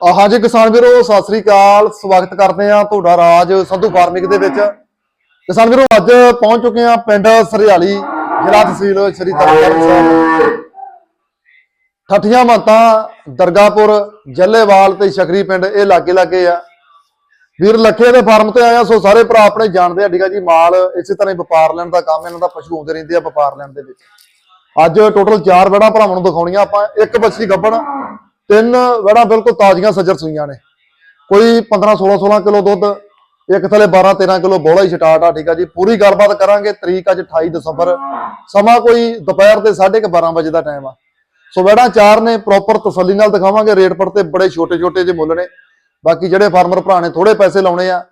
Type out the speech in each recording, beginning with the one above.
ਹਾਂਜੀ ਕਿਸਾਨ ਵੀਰੋ, ਸਤਿ ਸ੍ਰੀ ਅਕਾਲ। ਸਵਾਗਤ ਕਰਦੇ ਆ ਤੁਹਾਡਾ ਰਾਜ ਸੰਧੂ ਫਾਰਮਿੰਗ ਦੇ ਵਿੱਚ। ਕਿਸਾਨ ਵੀਰੋ, ਅੱਜ ਪਹੁੰਚ ਚੁੱਕੇ ਆ ਪਿੰਡ ਸਰਿਆਲੀ, ਜ਼ਿਲ੍ਹਾ ਤਹਿਸੀਲ ਸ਼੍ਰੀ ਤਰਨਤਾਰਨ ਸਾਹਿਬ। ਠੱਠੀਆਂ ਮਾਤਾ ਦਰਗਾਪੁਰ ਜੱਲੇਵਾਲ ਤੇ ਸ਼ਕਰੀ ਪਿੰਡ, ਇਹ ਲਾਗੇ ਲਾਗੇ ਆ। ਵੀਰ, ਲੱਖੇ ਦੇ ਫਾਰਮ ਤੇ ਆਇਆ ਸੋ ਸਾਰੇ ਭਰਾ ਆਪਣੇ ਜਾਣਦੇ ਆ ਠੀਕ ਆ ਜੀ ਮਾਲ, ਇਸੇ ਤਰ੍ਹਾਂ ਹੀ ਵਪਾਰ ਲੈਣ ਦਾ ਕੰਮ, ਇਹਨਾਂ ਦਾ ਪਸ਼ੂ ਆਉਂਦੇ ਰਹਿੰਦੇ ਆ ਵਪਾਰ ਲੈਣ ਦੇ ਵਿੱਚ। ਅੱਜ ਟੋਟਲ 4 ਵੜਾ ਭਰਾਵਾਂ ਨੂੰ ਦਿਖਾਉਣੀਆਂ ਆਪਾਂ, ਇੱਕ ਬੱਚੀ ਗੱਬਣ ਤਿੰਨ ਵੜਾ ਬਿਲਕੁਲ ਤਾਜ਼ੀਆਂ ਸੱਜਰ ਸੂਈਆਂ ਨੇ। ਕੋਈ 15 16 16 ਕਿਲੋ ਦੁੱਧ, ਇੱਕ ਥਲੇ 12 13 ਕਿਲੋ ਬੋਲਾ ਹੀ ਸਟਾਰਟ ਆ, ਠੀਕ ਆ ਜੀ। ਪੂਰੀ ਗੱਲਬਾਤ ਕਰਾਂਗੇ ਤਰੀਕ ਅੱਜ 28 ਦਸੰਬਰ। ਸਮਾਂ ਕੋਈ ਦੁਪਹਿਰ ਦੇ 12:30 ਵਜੇ ਦਾ ਟਾਈਮ ਆ। ਸੋ ਵੜਾ ਚਾਰ ਨੇ ਪ੍ਰੋਪਰ ਤਸੱਲੀ ਨਾਲ ਦਿਖਾਵਾਂਗੇ। ਰੇਟ ਪਰ ਤੇ ਬੜੇ ਛੋਟੇ ਛੋਟੇ ਜਿਹੇ ਮੁੱਲ ਨੇ। ਬਾਕੀ ਜਿਹੜੇ ਫਾਰਮਰ ਭਰਾ ਨੇ ਥੋੜੇ ਪੈਸੇ ਲਾਉਣੇ ਆ।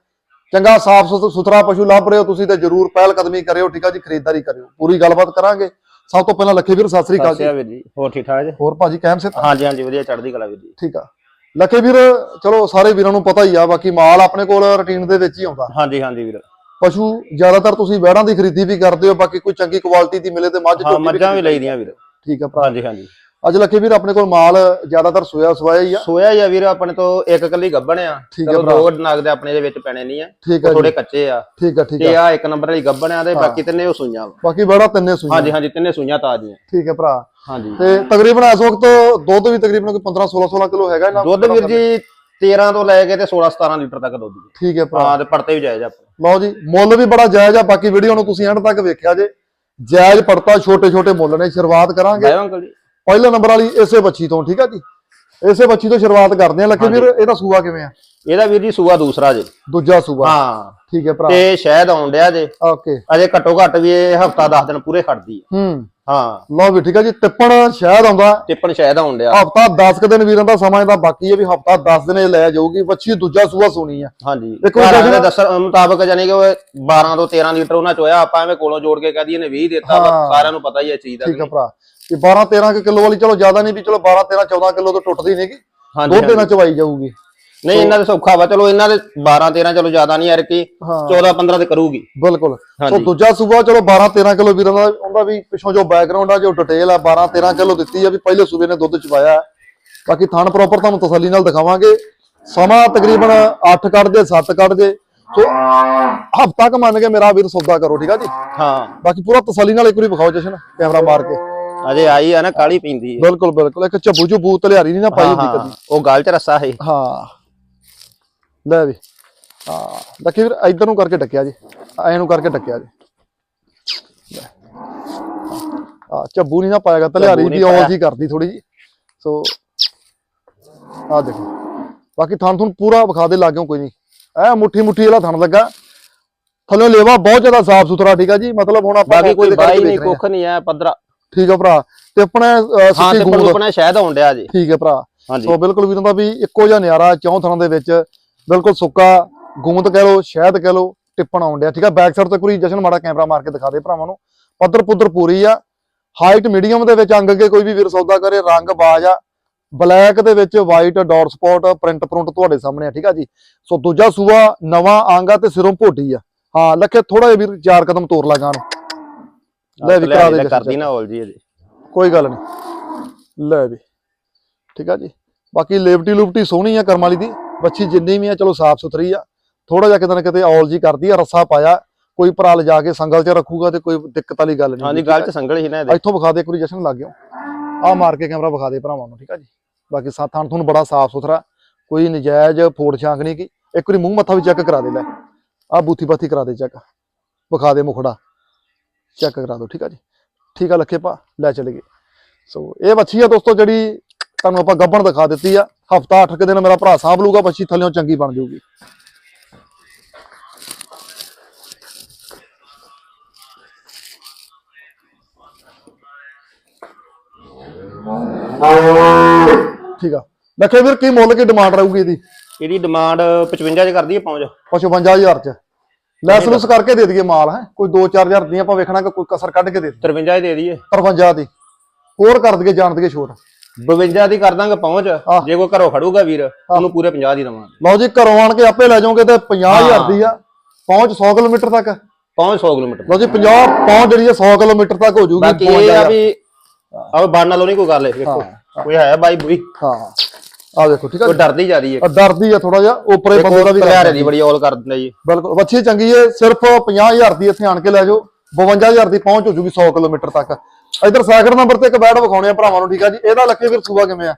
ਚੰਗਾ ਸਾਫ਼ ਸੁਥਰਾ ਪਸ਼ੂ ਲੱਭ ਰਹੇ ਹੋ ਤੁਸੀਂ ਤੇ ਜਰੂਰ ਪਹਿਲ ਕਦਮੀ ਕਰਿਓ, ਠੀਕ ਆ ਜੀ। ਖਰੀਦਦਾਰੀ ਕਰਿਓ। ਪੂਰੀ ਗੱਲਬਾਤ ਕਰਾਂਗੇ। ਸਭ ਤੋਂ ਪਹਿਲਾਂ ਲੱਖੇ ਵੀਰ ਸਤਿ ਸ੍ਰੀ ਅਕਾਲ ਜੀ ਸਤਿ ਵੀਰ ਜੀ। ਹੋਰ ਠੀਕ ਠਾਕ ਜੀ? ਹੋਰ ਭਾਜੀ ਕਹਿਮ ਸੇ? ਹਾਂਜੀ ਹਾਂਜੀ ਵਧੀਆ ਚੜ੍ਹਦੀ ਕਲਾ ਵੀਰ ਜੀ। ਠੀਕ ਆ। ਲੱਖੇ ਵੀਰ ਚਲੋ ਸਾਰੇ ਵੀਰਾਂ ਨੂੰ ਪਤਾ ਹੀ ਆ ਬਾਕੀ ਮਾਲ ਆਪਣੇ ਕੋਲ ਰੁਟੀਨ ਦੇ ਵਿੱਚ ਹੀ ਆਉਂਦਾ। ਹਾਂਜੀ ਹਾਂਜੀ ਵੀਰ। ਪਸ਼ੂ ਜ਼ਿਆਦਾਤਰ ਤੁਸੀਂ ਵਹਿੜਾਂ ਦੀ ਖਰੀਦੀ ਵੀ ਕਰਦੇ ਹੋ ਬਾਕੀ ਕੋਈ ਚੰਗੀ ਕੁਆਲਿਟੀ ਦੀ ਮਿਲੇ ਤੇ ਮੱਝ ਹਾਂ ਮੱਝਾਂ ਵੀ ਲਈਦੀਆਂ ਵੀਰ। ਠੀਕ ਆ ਭਰਾ। ਹਾਂਜੀ ਹਾਂਜੀ। ਅੱਜ ਲੱਖੇ ਵੀਰ ਆਪਣੇ ਕੋਲ ਮਾਲ ਜ਼ਿਆਦਾਤਰ ਸੋਇਆ ਸਵਾਇਆ ਹੀ ਆ। ਸੋਇਆ ਹੀ ਆ ਵੀਰ ਆਪਣੇ ਤੋਂ ਇੱਕ ਕੱਲੀ ਗੱਬਣ ਆ। ਆ ਚਲੋ। ਦੋ ਨਗ ਦੇ ਆਪਣੇ ਦੇ ਵਿੱਚ ਪੈਣੇ ਨਹੀਂ ਆ। ਆ ਥੋੜੇ ਕੱਚੇ ਆ। ਠੀਕ ਆ ਠੀਕ ਤੇ ਆ ਆ ਇੱਕ ਨੰਬਰ ਵਾਲੀ ਗੱਬਣ ਆ ਤੇ ਬਾਕੀ ਤਿੰਨੇ ਉਹ ਸੂਈਆਂ ਬਾਕੀ ਵੜਾ ਤਿੰਨੇ ਸੂਈਆਂ। ਹਾਂਜੀ ਹਾਂਜੀ ਤਿੰਨੇ ਸੂਈਆਂ ਤਾਜ਼ੀਆਂ। ਠੀਕ ਹੈ ਭਰਾ। ਹਾਂਜੀ। ਤੇ ਤਕਰੀਬਨ ਇਸ ਵਕਤ ਦੁੱਧ ਵੀ ਤਕਰੀਬਨ ਕੋਈ 15 16 16 ਕਿਲੋ ਹੈਗਾ ਇਹਨਾਂ ਦੁੱਧ ਵੀਰ ਜੀ 13 ਤੋਂ ਲੈ ਕੇ ਤੇ 16 17 ਲੀਟਰ ਤੱਕ ਦੁੱਧ ਜੀ ਠੀਕ ਹੈ ਭਰਾ। ਹਾਂ ਤੇ ਪੜਤੇ ਵੀ ਜਾਇਜ਼ ਆਪਣੇ। ਲਓ ਜੀ ਮੁੱਲ ਵੀ ਬੜਾ ਜਾਇਜ਼ ਆ। ਬਾਕੀ ਵੀਡੀਓ ਨੂੰ ਤੁਸੀਂ ਐਂਡ ਤੱਕ ਵੇਖਿਆ ਜੇ। ਜਾਇਜ਼ ਪੜਤਾ ਛੋਟੇ ਛੋਟੇ ਮੁੱਲ ਨੇ। ਸ਼ੁਰੂਆਤ ਕਰਾਂਗੇ। ਬਾਇਓ ਅੰਕਲ ਜੀ। ਪਹਿਲੇ ਨੰਬਰ ਵਾਲੀ ਇਸੇ ਬੱਚੀ ਤੋਂ ਠੀਕ ਆ ਜੀ? ਇਸੇ ਬੱਚੀ ਤੋਂ ਸ਼ੁਰੂਆਤ ਕਰਦੇ ਆ ਲੱਗੇ ਵੀਰ ਇਹਦਾ ਸੂਆ ਕਿਵੇਂ ਆ? ਇਹਦਾ ਵੀਰ ਜੀ ਸੂਆ ਦੂਸਰਾ ਜੇ। ਦੂਜਾ ਸੂਆ। ਹਾਂ। ਠੀਕ ਹੈ ਭਰਾ। ਤੇ ਸ਼ਾਇਦ ਆਉਣ ਡਿਆ ਜੇ। ਓਕੇ। ਅਜੇ ਘੱਟੋ ਘੱਟ ਵੀ ਇਹ ਹਫਤਾ 10 ਦਿਨ ਪੂਰੇ ਖੜਦੀ ਆ। ਹੂੰ। ਹਾਂ। ਲਓ ਵੀ ਠੀਕ ਆ ਜੀ ਤਿੱਪਣ ਸ਼ਾਇਦ ਆਉਂਦਾ। ਟਿੱਪਣ ਸ਼ਾਇਦ ਆਉਣ ਡਿਆ। ਹਫਤਾ 10 ਕੁ ਦਿਨ ਵੀਰਾਂ ਦਾ ਸਮਾਂ ਇਹਦਾ ਬਾਕੀ ਹੈ ਵੀ ਹਫਤਾ 10 ਦਿਨ ਇਹ ਲੈ ਜਾਊਗੀ ਬੱਚੀ ਦੂਜਾ ਸੂਆ ਸੋਣੀ ਆ। ਹਾਂਜੀ। ਇੱਕ ਵਾਰ ਦੇ ਦੱਸਣ ਮੁਤਾਬਕ ਜਾਨੀ ਕਿ ਉਹ 12 ਤੋਂ 13 ਲੀਟਰ ਉਹਨਾਂ ਚ ਹੋਇਆ ਆਪਾਂ ਐਵੇਂ ਕੋਲੋਂ ਜੋੜ ਕੇ ਕਹਦੀ ਇਹਨੇ 20 ਦਿੱਤਾ। ਸਾਰਿਆਂ ਨੂੰ ਪਤਾ ਹੀ ਹੈ ਚੀਜ਼ ਦਾ ਠੀਕ ਆ ਭਰਾ। ਤੇ 12 13 ਕਿਲੋ ਵਾਲੀ ਚਲੋ ਜ਼ਿਆਦਾ ਨਹੀਂ ਵੀ ਚਲੋ 12 13 14 ਕਿਲੋ ਤੋਂ ਟੁੱਟਦੀ ਨਹੀਂਗੀ ਹਾਂਜੀ ਦੁੱਧ ਦੇਣਾ ਚਵਾਈ ਜਾਊਗੀ। ਨਹੀਂ ਇਹਨਾਂ ਦੇ ਸੌਖਾ ਵਾ ਚਲੋ ਇਹਨਾਂ ਦੇ 12 13 ਚਲੋ ਜ਼ਿਆਦਾ ਨਹੀਂ ਯਾਰ ਕਿ ਹਾਂ। 14 15 ਤੇ ਕਰੂਗੀ। ਬਿਲਕੁਲ। ਸੋ ਹਾਂਜੀ। ਦੂਜਾ ਸੂਬਾ ਚਲੋ 12 13 ਕਿਲੋ ਵੀਰਾਂ ਦਾ ਉਹਦਾ ਵੀ ਪਿੱਛੋਂ ਜੋ ਬੈਕਗ੍ਰਾਉਂਡ ਆ ਜੋ ਡਿਟੇਲ ਆ 12 13 ਕਿਲੋ ਦਿੱਤੀ ਆ ਵੀ ਪਹਿਲੇ ਸੂਬੇ ਨੇ ਦੁੱਧ ਚਵਾਇਆ। ਹੈ। ਬਾਕੀ ਥਣ ਪ੍ਰੋਪਰ ਤੁਹਾਨੂੰ ਤਸੱਲੀ ਨਾਲ ਦਿਖਾਵਾਂਗੇ। ਸਮਾਂ ਤਕਰੀਬਨ 8 ਕੱਢ ਦੇ 7 ਕੱਢ ਦੇ ਸੋ ਹਫਤਾ ਕ ਮੰਨ ਕੇ ਮੇਰਾ ਵੀਰ ਸੌਦਾ ਕਰੋ ਠੀਕ ਆ ਜੀ? ਹਾਂ। ਬਾਕੀ ਪੂਰਾ ਤਸੱਲੀ ਨਾਲ ਇੱਕ ਵਾਰੀ ਵਿਖਾਓ ਜਸ਼ਨ ਕੈਮਰਾ ਮਾਰ ਕੇ। ਅਜੇ ਆਈ ਆ ਨਾ ਕਾਲੀ ਪੈਂਦੀ ਹੈ ਬਿਲਕੁਲ ਬਿਲਕੁਲ। ਇੱਕ ਝੱਬੂ ਝੁੱਬੂ ਤਲਿਆਰੀ ਨਹੀਂ ਨਾ ਪਾਈ ਹੁੰਦੀ ਹਾਂ, ਕਦੀ। ਉਹ ਗਲ ਚ ਰੱਸਾ ਹੈ ਹਾਂ। ਲੈ ਵੀ। ਹਾਂ। ਲੱਕੀ ਵੀਰ ਇਧਰ ਨੂੰ ਕਰਕੇ ਟੱਕਿਆ ਜੀ। ਐ ਨੂੰ ਕਰਕੇ ਟੱਕਿਆ ਜੀ। ਆ ਝੱਬੂ ਨਹੀਂ ਨਾ ਪਾਏਗਾ ਤਲਿਆਰੀ ਦੀ ਔਲ ਪਾਇਆ। ਜੀ ਕਰਦੀ ਥੋੜੀ ਜੀ ਸੋ ਆ ਦੇਖੋ। ਬਾਕੀ ਥਣ ਤੁਹਾਨੂੰ ਪੂਰਾ ਵਿਖਾ ਦੇ ਲੱਗਿਓ ਕੋਈ ਨਹੀਂ। ਐ ਮੁੱਠੀ ਮੁੱਠੀ ਵਾਲਾ ਥਣ ਲੱਗਾ। ਥੱਲੇ ਲੇਵਾ ਬਹੁਤ ਜ਼ਿਆਦਾ ਸਾਫ਼ ਸੁਥਰਾ ਠੀਕ ਆ ਜੀ? ਮਤਲਬ ਹੁਣ ਆਪਾਂ ਬਾਕੀ ਕੋਈ ਬਾਈ ਨਹੀਂ ਹਾਂ। ਕੁੱਖ ਨਹੀਂ ਆ ਪੱਧਰਾ ਠੀਕ ਆ ਭਰਾ। ਤੇ ਆਪਣੇ ਹਾਂ ਤੇ ਗੂੰਦ। ਪੜੂਪਣਾ ਸ਼ਾਇਦ ਆਉਣ ਡਿਆ ਜੀ। ਠੀਕ ਹੈ ਭਰਾ। ਹਾਂਜੀ। ਸੋ ਬਿਲਕੁਲ ਵੀਰਾਂ ਦਾ ਵੀ ਇੱਕੋ ਜਿਹਾ ਨਿਆਰਾ ਚੌਂ ਥਣਾਂ ਦੇ ਵਿੱਚ ਬਿਲਕੁਲ ਸੁੱਕਾ ਗੂੰਦ ਕਹਿ ਲੋ ਸ਼ਹਿਦ ਕਹਿ ਲੋ ਟਿੱਪਣ ਆਉਣ ਡਿਆ। ਠੀਕ ਆ ਬੈਕ ਸਾਈਡ ਤੇ ਪੂਰੀ ਜਸ਼ਨ ਮਾੜਾ ਕੈਮਰਾ ਮਾਰ ਕੇ ਦਿਖਾ ਦੇ ਭਰਾਵਾਂ ਨੂੰ। ਪੱਧਰ ਪੁੱਧਰ ਪੂਰੀ ਆ। ਹਾਈਟ ਮੀਡੀਅਮ ਦੇ ਵਿੱਚ ਅੰਗ ਕੇ ਕੋਈ ਵੀ ਵੀਰ ਸੌਦਾ ਕਰੇ ਰੰਗ ਬਾਜ ਆ। ਬਲੈਕ ਦੇ ਵਿੱਚ white dot spot print print ਤੁਹਾਡੇ ਸਾਹਮਣੇ ਆ। ਠੀਕ ਆ ਜੀ। ਸੋ ਦੂਜਾ ਸੂਆ ਨਵਾਂ ਅੰਗ ਆ ਤੇ ਸਿਰੋਂ ਭੋਡੀ ਆ। ਹਾਂ ਲੱਖੇ ਥੋੜਾ ਜਿਹਾ ਵੀਰ ਚਾਰ ਕਦਮ ਤੋਰ ਲਗਾ ਨੂੰ। ਲੈ ਵੀ ਕਰਾ ਦੇ ਕਰਦੀ ਨਾ ਹੋਲ ਜੀ ਅਜੇ ਕੋਈ ਗੱਲ ਨਹੀਂ। ਲੈ ਵੀ। ਠੀਕ ਆ ਜੀ। ਬਾਕੀ ਲੇਵਟੀ ਲੁਪਟੀ ਸੋਹਣੀ ਆ ਕਰਮ ਵਾਲੀ ਦੀ। ਬੱਚੀ ਜਿੰਨੀ ਵੀ ਆ ਚਲੋ ਸਾਫ਼ ਸੁਥਰੀ ਆ। ਥੋੜਾ ਜਿਹਾ ਕਿਤੇ ਨਾ ਕਿਤੇ ਔਲ ਜੀ ਕਰਦੀ ਆ ਰੱਸਾ ਪਾਇਆ। ਕੋਈ ਭਰਾ ਲਿਜਾ ਕੇ ਸੰਗਲ 'ਚ ਰੱਖੂਗਾ ਤੇ ਕੋਈ ਦਿੱਕਤ ਵਾਲੀ ਗੱਲ ਨਹੀਂ ਹਾਂਜੀ ਗੱਲ ਚ ਸੰਗਲ ਹੀ ਨਾ ਇਹਦੇ। ਇੱਥੋਂ ਵਿਖਾ ਦੇ ਇੱਕ ਵਾਰੀ ਜਸ਼ਨ ਲੱਗ ਗਿਓ। ਆ ਮਾਰ ਕੇ ਕੈਮਰਾ ਵਿਖਾ ਦੇ ਭਰਾਵਾਂ ਨੂੰ ਠੀਕ ਆ ਜੀ। ਬਾਕੀ ਸਾਥਾਂ ਤੁਹਾਨੂੰ ਬੜਾ ਸਾਫ਼ ਸੁਥਰਾ। ਕੋਈ ਨਜਾਇਜ਼ ਫੋੜ ਛਾਂਕ ਨਹੀਂ ਕੀ। ਇੱਕ ਵਾਰੀ ਮੂੰਹ ਮੱਥਾ ਵੀ ਚੈੱਕ ਕਰਾ ਦੇ ਲੈ। ਆ ਬੂਥੀ ਬਾਥੀ ਕਰਾ ਦੇ ਚੈੱਕ। ਵਿਖਾ ਦੇ ਮੁਖੜਾ। ਚੈੱਕ ਕਰਾ ਦਿਓ ਠੀਕ ਆ ਜੀ? ਠੀਕ ਆ ਲੱਖੇ ਭਾ ਲੈ ਚਲੇ ਗਏ। ਸੋ ਇਹ ਬੱਚੀ ਆ ਦੋਸਤੋ ਜਿਹੜੀ ਤੁਹਾਨੂੰ ਆਪਾਂ ਗੱਬਣ ਦਿਖਾ ਦਿੱਤੀ ਆ। ਹਫਤਾ 8 ਦਿਨ ਮੇਰਾ ਭਰਾ ਸਾਂਭ ਲੂਗਾ ਬੱਚੀ ਥੱਲੇੋਂ ਚੰਗੀ ਬਣ ਜਾਊਗੀ ਠੀਕ ਆ। ਲੱਖੇ ਵੀਰ ਕੀ ਮੁੱਲ ਕੀ ਡਿਮਾਂਡ ਰਹੂਗੀ ਇਹਦੀ? ਇਹਦੀ ਡਿਮਾਂਡ 55 ਚ ਕਰਦੀ ਹੈ ਪਹੁੰਚ। 55000 ਚ। ਲੈਸ ਲੁਸ ਕਰਕੇ ਦੇ ਦਈਏ ਮਾਲ ਹੈ। ਕੋਈ 2-4000 ਦੀਆਂ ਆਪਾਂ ਵੇਖਣਾ ਕਿ ਕੋਈ ਕਸਰ ਕੱਢ ਕੇ ਦੇ ਦੇ 53 ਦੇ ਦਈਏ। 53 ਦੀ। ਹੋਰ ਕਰ ਦਈਏ ਜਾਣ ਦਈਏ ਛੋਟ। 52 ਦੀ ਕਰ ਦਾਂਗੇ ਪਹੁੰਚ। ਜੇ ਕੋਈ ਘਰੋਂ ਖੜੂਗਾ ਵੀਰ ਉਹਨੂੰ ਪੂਰੇ 50 ਦੀ ਦਵਾਂਗੇ। ਲਓ ਜੀ ਘਰੋਂ ਆਣ ਕੇ ਆਪੇ ਲੈ ਜਾਓਗੇ ਤੇ 50000 ਦੀ ਆ। ਪਹੁੰਚ 100 ਕਿਲੋਮੀਟਰ ਤੱਕ। ਪਹੁੰਚ 100 ਕਿਲੋਮੀਟਰ। ਲਓ ਜੀ 50 ਪਹੁੰਚ ਜਿਹੜੀ ਹੈ 100 ਕਿਲੋਮੀਟਰ ਤੱਕ ਹੋ ਜੂਗੀ। ਬਾਕੀ ਇਹ ਆ ਵੀ ਆਹ ਬਾਣ ਨਾਲੋਂ ਨਹੀਂ ਕੋਈ ਗੱਲ ਹੈ ਵੇਖੋ ਕੋਈ ਹੈ ਬਾਈ ਬੁਈ ਹਾਂ। ਆ ਦੇਖੋ ਠੀਕ ਆ ਉਹ ਜੀ ਡਰਦੀ ਜਿਆਦੀ ਹੈ ਡਰਦੀ ਆ ਥੋੜਾ ਜਿਹਾ ਉੱਪਰੇ ਬੰਦੇ ਦਾ ਵੀ ਕਲਿਆਰੇ ਦੀ ਬੜੀ ਔਲ ਕਰ ਦਿੰਦਾ ਜੀ। ਬਿਲਕੁਲ ਬੱਚੀ ਚੰਗੀ ਹੈ ਸਿਰਫ 50000 ਦੀ ਇੱਥੇ ਆਣ ਕੇ ਲੈ ਜਾਓ 52000 ਦੀ ਪਹੁੰਚ ਹੋ ਜੂਗੀ 100 ਕਿਲੋਮੀਟਰ ਤੱਕ। ਇਧਰ ਸੈਕਿੰਡ ਨੰਬਰ ਤੇ ਇੱਕ ਬੈਡ ਵਿਖਾਉਣੇ ਆ ਭਰਾਵਾਂ ਨੂੰ ਠੀਕ ਆ ਜੀ? ਇਹਦਾ ਲੱਕੇ ਵੀਰ ਸੂਆ ਕਿਵੇਂ ਆ?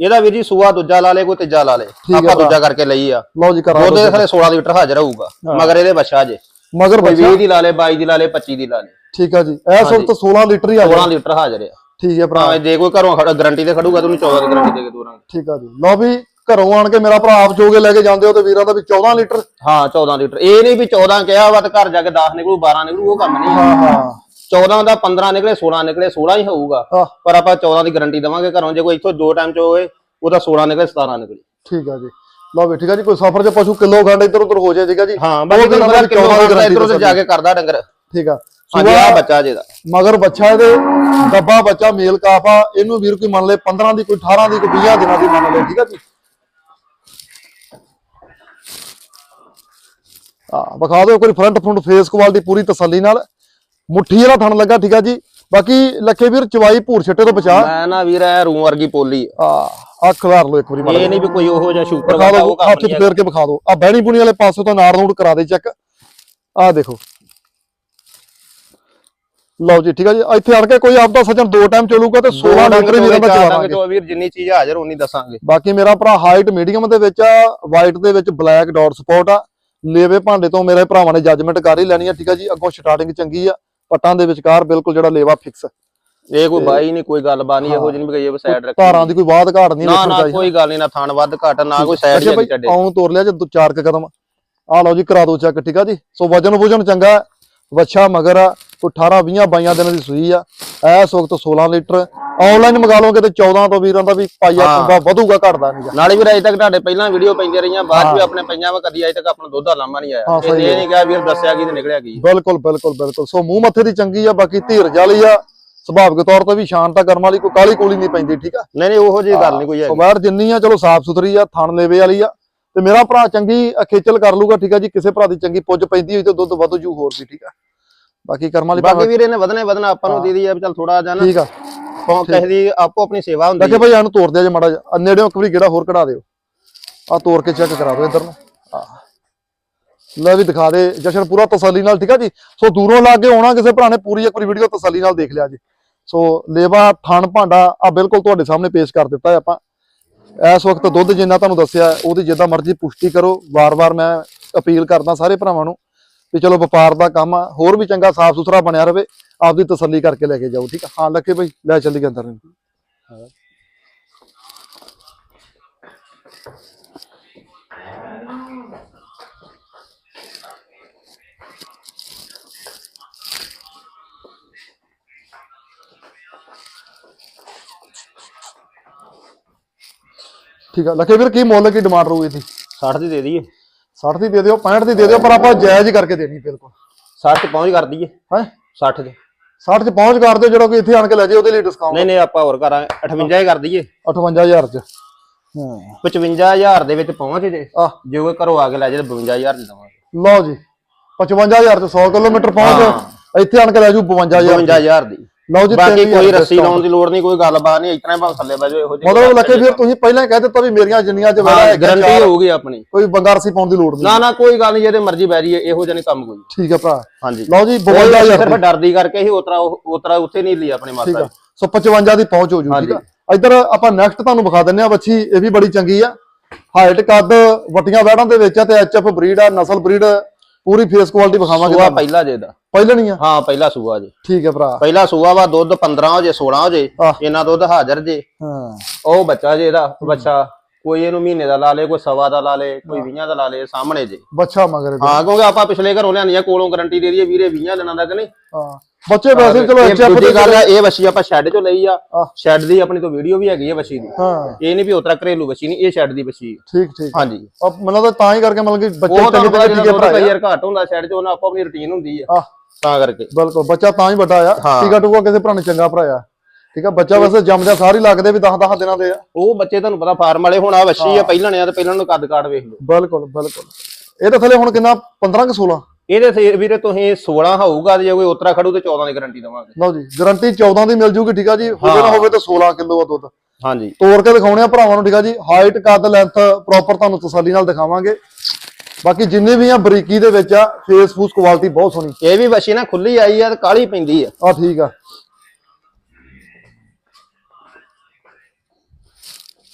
ਇਹਦਾ ਵੀਰ ਜੀ ਸੂਆ ਦੂਜਾ ਲਾ ਲੇ ਕੋਈ ਤੀਜਾ ਲਾ ਲੇ। ਆਪਾਂ ਦੂਜਾ ਕਰਕੇ ਲਈ ਆ। ਲਓ ਜੀ ਕਰਾ ਉਹਦੇ ਥਲੇ 16 ਲੀਟਰ ਹਾਜ਼ਰ ਹੋਊਗਾ। ਮਗਰ ਇਹਦੇ ਬੱਚਾ ਜੇ। ਮਗਰ ਬੱਚਾ 20 ਦੀ ਲਾ ਲੇ 22 ਦੀ ਲਾ ਲੇ 25 ਦੀ ਲਾ ਲੇ। ਠੀਕ ਆ ਜੀ। ਇਸ ਵਕਤ 16 ਲੀਟਰ ਹੀ ਆ 16 ਲੀਟਰ ਹਾਜ਼ਰ ਆ। ਠੀਕ ਹੈ ਭਰਾ। ਭਾਵੇਂ ਜੇ ਕੋਈ ਘਰੋਂ ਖੜਾ ਗਾਰੰਟੀ ਤੇ ਖੜੂਗਾ ਤੁਹਾਨੂੰ 14 ਦੀ ਗਾਰੰਟੀ ਦੇ ਕੇ ਦੂਰਾਂ। ਠੀਕ ਆ ਜੀ। ਲਓ ਵੀ ਘਰੋਂ ਆਣ ਕੇ ਮੇਰਾ ਭਰਾ ਆਪ ਚੋਗੇ ਲੈ ਕੇ ਜਾਂਦੇ ਹੋ ਤੇ ਵੀਰਾਂ ਦਾ ਵੀ 14 ਲੀਟਰ। ਹਾਂ 14 ਲੀਟਰ। ਇਹ ਨਹੀਂ ਵੀ 14 ਕਿਹਾ ਵਾ ਤੇ ਘਰ ਜਾ ਕੇ 10 ਨਿਕਲੂ 12 ਨਿਕਲੂ ਉਹ ਕੰਮ ਨਹੀਂ। ਹਾਂ ਹਾਂ। 14 ਦਾ 15 ਨਿਕਲੇ 16 ਨਿਕਲੇ 16 ਹੀ ਹੋਊਗਾ। ਪਰ ਆਪਾਂ 14 ਦੀ ਗਾਰੰਟੀ ਦਵਾਂਗੇ ਘਰੋਂ। ਜੇ ਕੋਈ ਇੱਥੋਂ ਦੋ ਟਾਈਮ ਚ ਹੋਏ ਉਹਦਾ 16 ਨਿਕਲੇ 17 ਨਿਕਲੇ। ਠੀਕ ਆ ਜੀ। ਲਓ ਵੀ ਠੀਕ ਆ ਜੀ ਕੋਈ ਸਫਰ 'ਚ ਪਸ਼ੂ ਕਿਲੋ ਖੰਡ ਇੱਧਰ ਉੱਧਰ ਹੋ ਜਾਏ ਠੀਕ ਆ ਜੀ। ਹਾਂ ਬਾਕੀ ਕਿਲੋ 14 ਦੀ ਦਾ guarantee ਇਧਰੋਂ ਦੱਸੋ ਜਾ। ਕੇ ਕਰਦਾ ਡੰਗਰ। ਠੀਕ ਆ। ਹਾਂਜੀ ਆ ਬੱਚਾ ਜੇ ਦਾ। ਮਗਰ ਬੱਚਾ ਇਹਦੇ ਡੱਬਾ ਬੱਚਾ ਮੇਲ ਕਾਫ ਇਹਨੂੰ ਵੀਰ ਕੋਈ ਮੰਨ ਲੇ 15 ਦੀ ਕੋਈ 18 ਦੀ ਕੋਈ 20 ਦਿਨਾਂ ਦੀ ਮੰਨ ਲੇ ਠੀਕ ਆ ਜੀ? ਆ ਵਿਖਾ ਦਿਓ ਕੋਈ ਫਰੰਟ ਫਰੰਟ ਫੇਸ ਕੁਆਲਿਟੀ ਪੂਰੀ ਤਸੱਲੀ ਨਾਲ। ਮੁੱਠੀ ਵਾਲਾ ਥਣ ਲੱਗਾ ਠੀਕ ਆ ਜੀ? ਬਾਕੀ ਲੱਖੇ ਵੀਰ ਚਵਾਈ ਭੂਰ ਛੱਟੇ ਤੋਂ ਬਚਾ। ਮੈਂ ਨਾ ਵੀਰ ਐ ਰੂਮ ਵਰਗੀ ਪੋਲੀ ਆ। ਆ ਅੱਖ ਖਲਾਰ ਲਓ ਇੱਕ ਵਾਰੀ ਮਾੜਾ ਇਹ ਨਹੀਂ ਵੀ ਕੋਈ ਉਹੋ ਜਿਹਾ ਸ਼ੂਪਰ ਵਾਲਾ ਉਹ ਕੰਮ ਹੱਥ ਨਹੀਂ ਫੇਰ ਕੇ ਵਿਖਾ ਦਿਓ। ਆ ਬਹਿਣੀ ਬੁਣੀ ਵਾਲੇ ਪਾਸੇ ਤੋਂ ਨਾੜ ਨੂੜ ਕਰਾ ਦੇ ਚੈੱਕ ਆ ਦੇਖੋ। ਲਓ ਜੀ ਠੀਕ ਆ ਜੀ। ਇੱਥੇ ਅੜ ਕੇ ਕੋਈ ਆਪਦਾ ਸੱਜਣ ਦੋ ਟਾਈਮ ਚੱਲੂਗਾ ਤੇ 16 ਲੀਟਰ ਵੀਰਾਂ ਦਾ ਚਵਾਵਾਂਗੇ ਜੋ ਵੀਰ ਜਿੰਨੀ ਚੀਜ਼ ਹਾਜ਼ਰ ਉਨੀ ਦੱਸਾਂਗੇ। ਬਾਕੀ ਮੇਰਾ ਭਰਾ ਹਾਈਟ ਮੀਡੀਅਮ ਦੇ ਵਿੱਚ ਆ ਵਾਈਟ ਦੇ ਵਿੱਚ ਬਲੈਕ ਡਾਟ ਸਪੌਟ ਆ। ਲੇਵੇ ਭਾਂਡੇ ਤੋਂ ਮੇਰੇ ਭਰਾਵਾਂ ਨੇ ਜੱਜਮੈਂਟ ਕਰ ਹੀ ਲੈਣੀ ਆ ਠੀਕ ਆ ਜੀ। ਅੱਗੋਂ ਸਟਾਰਟਿੰਗ ਚੰਗੀ ਆ ਪੱਟਾਂ ਦੇ ਵਿਚਕਾਰ ਬਿਲਕੁਲ ਜਿਹੜਾ ਲੇਵਾ ਫਿਕਸ ਇਹ ਕੋਈ ਬਾਈ ਨਹੀਂ ਕੋਈ ਗੱਲਬਾਤ ਨਹੀਂ ਇਹੋ ਜਿਹੀ ਵੀ ਕਹੀਏ ਸਾਈਡ ਰੱਖ। ਧਾਰਾਂ ਦੀ ਕੋਈ ਬਾਤ ਘਾਟ ਨਹੀਂ ਨਾ ਵੇਖਣ ਨਾ ਕੋਈ ਗੱਲ ਨਹੀਂ ਨਾ ਥਣ ਵੱਧ ਘਟ ਨਾ ਕੋਈ ਸਾਈਡ ਭਾਈ ਛੱਡੇ। ਆਉਂ ਤੋਰ ਲਿਆ ਜੇ ਦੋ ਚਾਰ ਕਦਮ। ਆ ਲਓ ਜੀ ਕਰਾ ਦੋ ਚੈੱਕ ਠੀਕ ਆ ਜੀ। ਸੋ ਵਜਨ ਵੁਜਨ ਚੰਗਾ। ਵੱਛਾ ਮਗਰ ਆ। 18 20 22 ਦਿਨਾਂ ਦੀ ਸੂਈ ਆ। ਐਸ ਵਕਤ 16 ਲੀਟਰ। ਆਨਲਾਈਨ ਮੰਗਾ ਲਓਗੇ ਤੇ 14 ਤੋਂ ਵੀਰਾਂ ਦਾ ਵੀ ਪਾਈਆ ਹਾਂ। ਚੰਗਾ ਵਧੂਗਾ ਘਟਦਾ ਨਹੀਂਗਾ ਨਾਲੇ ਵੀ ਅਜੇ ਤੱਕ ਤੁਹਾਡੇ ਪਹਿਲਾਂ ਵੀਡੀਓ ਪੈਂਦੀਆਂ ਰਹੀਆਂ ਬਾਅਦ ਵੀ ਆਪਣੇ ਪਈਆਂ ਵਾ ਕਦੀ ਅਜੇ ਤੱਕ ਆਪਣਾ ਦੁੱਧ ਦਾ ਲਾਮਾ ਨਹੀਂ ਹਾਂ, ਆਇਆ ਇਹ ਨਹੀਂ ਕਿਹਾ ਵੀਰ ਦੱਸਿਆ ਕੀ ਤੇ ਨਿਕਲਿਆ ਕੀ। ਬਿਲਕੁਲ ਬਿਲਕੁਲ ਬਿਲਕੁਲ। ਸੋ ਮੂੰਹ ਮੱਥੇ ਦੀ ਚੰਗੀ ਆ ਬਾਕੀ ਧੀਰਜ ਵਾਲੀ ਆ। ਸੁਭਾਵਿਕ ਤੌਰ ਤੇ ਵੀ ਸ਼ਾਂਤ ਆ ਕਰਮ ਵਾਲੀ ਕੋਈ ਕਾਲੀ ਕੋਲੀ ਨਹੀਂ ਪੈਂਦੀ ਠੀਕ ਆ? ਨਹੀਂ ਨਹੀਂ ਉਹੋ ਜਿਹੀ ਗੱਲ ਨਹੀਂ ਕੋਈ ਹੈਗੀ। ਬਾਹਰ ਜਿੰਨੀ ਆ ਚਲੋ ਸਾਫ਼ ਸੁਥਰੀ ਆ ਥਣ ਲੇਵੇ ਵਾਲੀ ਆ। ਤੇ ਮੇਰਾ ਭਰਾ ਚੰਗੀ ਅ, ਖੇਚਲ ਕਰ ਲੂਗਾ ਠੀਕ ਆ ਜੀ? ਕਿਸੇ ਭਰਾ ਦੀ ਚੰਗੀ ਪੁੱਜ ਪੈਂਦੀ ਹੋਈ ਤੇ ਦੁੱਧ ਵਧੂ ਜੂ ਹੋਰ ਵੀ ਠੀਕ ਆ? ਬਾਕੀ ਕਰਮ ਵਾਲੀ ਬਾਕੀ ਵੀਰ ਇਹਨੇ ਵਧਣੇ ਵਧਣਾ ਆਪਾਂ ਨੂੰ ਦੇ ਆ ਚੱਲ ਥੋੜਾ ਨਾ ਠੀਕ ਆ। ਆਪਾਂ ਕਿਸੇ ਦੀ ਆਪੋ ਆਪਣੀ ਸੇਵਾ ਹੁੰਦੀ ਦੇਖੇ ਭਾਈ ਇਹਨੂੰ ਤੋੜ ਦਿਆ ਜੇ ਮਾੜਾ ਜਿਹਾ। ਨੇੜਿਓਂ ਇੱਕ ਵਾਰੀ ਗੇੜਾ ਹੋਰ ਕਢਾ ਦਿਓ। ਆ ਤੋੜ ਕੇ ਚੈੱਕ ਕਰਾ ਦਿਓ ਇੱਧਰ ਨੂੰ। ਆ ਲੈ ਵੀ ਦਿਖਾ ਦੇ। ਜਸ਼ਨ ਪੂਰਾ ਤਸੱਲੀ ਨਾਲ ਠੀਕ ਆ ਜੀ? ਸੋ ਦੂਰੋਂ ਲਾ ਕੇ ਆਉਣਾ ਕਿਸੇ ਭਰਾ ਨੇ ਪੂਰੀ ਇੱਕ ਵਾਰੀ ਵੀਡੀਓ ਤਸੱਲੀ ਨਾਲ ਦੇਖ ਲਿਆ ਜੀ। ਸੋ ਲੇਵਾ ਥਣ ਭਾਂਡਾ ਆ ਬਿਲਕੁਲ ਤੁਹਾਡੇ ਸਾਹਮਣੇ ਪੇਸ਼ ਕਰ ਦਿੱਤਾ ਹੈ ਆਪਾਂ। ਇਸ ਵਕਤ ਦੁੱਧ ਜਿੰਨਾ ਤੁਹਾਨੂੰ ਦੱਸਿਆ ਉਹਦੀ ਜਿੱਦਾਂ ਮਰਜ਼ੀ ਪੁਸ਼ਟੀ ਕਰੋ। ਵਾਰ-ਵਾਰ ਮੈਂ ਅਪੀਲ ਕਰਦਾ ਸਾਰੇ ਭਰਾਵਾਂ ਨੂੰ ਵੀ ਚਲੋ ਵਪਾਰ ਦਾ ਕੰਮ ਆ, ਹੋਰ ਵੀ ਚੰਗਾ ਸਾਫ਼ ਸੁਥਰਾ ਬਣਿਆ ਰਵੇ, ਆਪਦੀ ਤਸੱਲੀ ਕਰਕੇ ਲੈ ਕੇ ਜਾਓ, ਠੀਕ ਆ? ਹਾਂ ਲੱਗੇ ਭਾਈ, ਲੈ ਚੱਲੀ ਅੰਦਰ। ਨੂੰ ਠੀਕ ਆ, ਲੱਖੇ ਵੀਰ, ਕੀ ਮੁੱਲ, ਕੀ ਡਿਮਾਂਡ ਰਹੂ ਇਹਦੀ? 60 ਦੀ ਦੇ ਦਈਏ। 60 ਦੀ ਦੇ ਦਿਓ 65 ਦੀ ਦੇ ਦਿਓ ਪਰ ਆਪਾਂ ਜਾਇਜ਼ ਕਰਕੇ ਦੇਣੀ ਬਿਲਕੁਲ। 60 ਚ ਪਹੁੰਚ ਕਰ ਦਈਏ। ਹੈ? 60 ਚ। 60 ਚ ਪਹੁੰਚ ਕਰ ਦਿਓ ਜਿਹੜਾ ਕੋਈ ਇੱਥੇ ਆਣ ਕੇ ਲੈ ਜਾਏ ਉਹਦੇ ਲਈ ਡਿਸਕਾਊਂਟ ਨਹੀਂ ਨਹੀਂ ਆਪਾਂ ਹੋਰ ਕਰਾਂਗੇ। 58 ਹੀ ਕਰ ਦਈਏ। 58000 ਚ। ਹਾਂ। 55000 ਦੇ ਵਿੱਚ ਪਹੁੰਚ ਜੇ। ਆ। ਜੇ ਕੋਈ ਘਰੋਂ ਆ ਕੇ ਲੈ ਜਾਏ 52000 ਦੀ ਦਵਾਂਗੇ। ਲਓ ਜੀ 55000 ਚ 100 ਕਿਲੋਮੀਟਰ ਪਹੁੰਚ। ਇੱਥੇ ਆਣ ਕੇ ਲੈ ਜੂ 52000 55000 ਦੀ। ਲਓ ਜੀ ਬਾਕੀ 3000 ਕੋਈ ਰੱਸੀ। ਲਾਉਣ ਦੀ ਲੋੜ ਨਹੀਂ ਕੋਈ ਗੱਲਬਾਤ ਨਹੀਂ ਇਤਨਾ ਭਾਵੇਂ ਥੱਲੇ ਬਹਿ ਜਾਓ ਇਹੋ ਜਿਹੀ ਮਤਲਬ ਲੱਖੇ ਵੀਰ ਤੁਸੀਂ ਪਹਿਲਾਂ ਹੀ ਕਹਿ ਦਿੱਤਾ ਵੀ ਮੇਰੀਆਂ ਜਿੰਨੀਆਂ ਵਾਲਾ ਹੈ ਗਾਰੰਟੀ ਹੋਊਗੀ ਆਪਣੀ। ਕੋਈ ਬੰਗਾ ਰੱਸੀ ਪਾਉਣ ਦੀ ਲੋੜ ਨਹੀਂ। ਨਾ ਨਾ ਕੋਈ ਗੱਲ ਨਹੀਂ ਜਿਹਦੇ ਮਰਜ਼ੀ ਬਹਿ ਜਾਈਏ ਇਹੋ ਜਿਹਾ ਨਹੀਂ ਕੰਮ ਕੋਈ। ਠੀਕ ਹੈ ਭਰਾ। ਹਾਂਜੀ। ਲਓ ਜੀ ਉਹ 52000 ਸਿਰਫ ਡਰਦੀ ਕਰਕੇ ਹੀ ਉਤਰਾ ਉਤਰਾ ਉੱਥੇ ਨਹੀਂ ਲਈ ਆਪਣੇ ਮਾਤਾ ਸੋ 55 ਦੀ ਪਹੁੰਚ ਹੋ ਜੂ ਠੀਕ ਆ। ਇੱਧਰ ਆਪਾਂ ਨੈਕਸਟ ਤੁਹਾਨੂੰ ਵਿਖਾ ਦਿੰਨੇ ਆ ਬੱਚੀ ਇਹ ਵੀ ਬੜੀ ਚੰਗੀ ਆ। ਹਾਈਟ ਕੱਦ ਵਟੀਆਂ ਵੈੜਾਂ ਦੇ ਵਿੱਚ ਆ ਤੇ ਐਚਐਫ ਬਰੀਡ ਆ ਨਸਲ ਬਰੀਡ ਪੂਰੀ ਫੇਸ ਕੁਆਲਿਟੀ ਵਿਖਾਵਾਂਗੇ ਪਹਿਲਾ ਜੇ ਦਾ ਪਹਿਲਾਂ ਨਹੀਂ ਆ? ਹਾਂ ਪਹਿਲਾ ਸੂਆ ਜੇ। ਠੀਕ ਹੈ ਭਰਾ। ਪਹਿਲਾ ਸੂਆ ਵਾ ਦੁੱਧ 15 ਹੋ ਜੇ 16 ਹੋ ਜੇ ਆਹ। ਇਹਨਾਂ ਦੁੱਧ ਹਾਜ਼ਰ ਜੇ। ਹਾਂ। ਉਹ ਬੱਚਾ ਜੇ ਇਹਦਾ ਬੱਚਾ ਕੋਈ ਇਹਨੂੰ ਮਹੀਨੇ ਦਾ ਲਾ ਲੇ ਕੋਈ ਸਵਾ ਦਾ ਲਾ ਲੇ ਕੋਈ 20 ਦਾ ਲਾ ਲੇ ਸਾਹਮਣੇ ਜੇ। ਬੱਚਾ ਮਗਰ ਇਹਦੇ। ਹਾਂ ਕਿਉਂਕਿ ਆਪਾਂ ਪਿਛਲੇ ਘਰੋਂ ਲਿਆਂਦੀਆਂ ਕੋਲੋਂ ਗਾਰੰਟੀ ਦੇ ਦਈਏ ਵੀਰੇ 20 ਦਿਨਾਂ ਦਾ ਕਿ ਨਹੀਂ। ਹਾਂ। ਬੱਚੇ ਵੈਸੇ ਚਲੋ ਐਚਐਫ ਦੂਜੀ ਗੱਲ ਹੈ ਇਹ ਵਸ਼ੀ ਆਪਾਂ ਸ਼ੈੱਡ ਚੋਂ ਲਈ ਆ। ਆਹ। ਸ਼ੈੱਡ ਦੀ ਆਪਣੀ ਤੋਂ ਵੀਡੀਓ ਵੀ ਹੈਗੀ ਹੈ ਵਸ਼ੀ ਦੀ। ਹਾਂ। ਇਹ ਨਹੀਂ ਵੀ ਉਤਰਾ ਘਰੇਲੂ ਵਸ਼ੀ ਨਹੀਂ ਇਹ ਸ਼ੈੱਡ ਦੀ ਵਸ਼ੀ ਹੈ ਠੀਕ ਠੀਕ। ਹਾਂਜੀ। ਆ ਮੈਨੂੰ ਤਾਂ ਤਾਂ ਹੀ ਕਰਕੇ ਮਤਲਬ ਕਿ ਬੱਚੇ ਉਹ ਚੰਗੇ ਤੁਹਾਨੂੰ ਪਤਾ ਜਿਹੜਾ ਟੀਕੇ ਭਰਾਏ ਆ। ਯਾਰ ਘੱਟ ਹੁੰਦਾ ਸ਼ੈੱਡ 'ਚ ਉਹਨਾਂ ਆਪੋ ਆਪਣੀ ਰੁਟੀਨ ਹੁੰਦੀ ਆ। ਆਹ ਤਾਂ ਕਰਕੇ। ਬਿਲਕੁਲ ਬੱਚਾ ਤਾਂ ਹੀ ਵੱਡਾ ਆ। ਹਾਂ। ਟੀਕਾ ਟੂਕਾ ਕਿਸੇ ਭਰਾ ਨੇ ਚੰਗਾ ਭਰਾਇਆ ਠੀਕ ਆ ਬੱਚਾ ਵੈਸੇ ਜੰਮਦਿਆਂ ਸਾਰੀ ਲੱਗਦੇ ਵੀ 10 10 ਦਿਨਾਂ ਦੇ ਆ। ਉਹ ਬੱਚੇ ਤੁਹਾਨੂੰ ਪਤਾ ਫਾਰਮ ਵਾਲੇ ਹੁਣ ਆ ਵਸ਼ੀ ਆ ਪਹਿਲਾਂ ਨੇ ਆ ਤੇ ਪਹਿਲਾਂ ਨੂੰ ਕੱਦ ਕਾੜ ਵੇਖ ਲਓ। ਬਿਲਕੁਲ ਬਿਲਕੁਲ। ਇਹਦੇ ਥੱਲੇ ਹੁਣ ਕਿੰਨਾ? 15 ਕਿ 16 ਇਹਦੇ ਸੇ ਵੀਰੇ ਤੁਸੀਂ 16 ਹੋਊਗਾ ਜੇ ਕੋਈ ਉਤਰਾ ਖੜੂ ਤੇ 14 ਦੀ ਗਾਰੰਟੀ ਦਵਾਂਗੇ। ਲਓ ਜੀ ਗਾਰੰਟੀ 14 ਦੀ ਮਿਲ ਜੂਗੀ ਠੀਕ ਆ ਜੀ? ਹੋਵੇ ਨਾ ਹੋਵੇ ਤਾਂ 16 ਕਿਲੋ ਆ ਦੁੱਧ। ਹਾਂਜੀ। ਤੋੜ ਕੇ ਦਿਖਾਉਣੇ ਆ ਭਰਾਵਾਂ ਨੂੰ ਠੀਕ ਆ ਜੀ? ਹਾਈਟ ਕੱਦ ਲੈਂਥ ਪ੍ਰੋਪਰ ਤੁਹਾਨੂੰ ਤਸੱਲੀ ਨਾਲ ਦਿਖਾਵਾਂਗੇ। ਬਾਕੀ ਜਿੰਨੇ ਵੀ ਆ ਬਰੀਕੀ ਦੇ ਵਿੱਚ ਆ ਫੇਸ ਫੂਸ ਕੁਆਲਿਟੀ ਬਹੁਤ ਸੋਹਣੀ। ਇਹ ਵੀ ਵਸ਼ੀ ਨਾ ਖੁੱਲੀ ਆਈ ਆ ਤੇ ਕਾਲੀ ਪੈਂਦੀ ਆ। ਆ ਠੀਕ ਆ।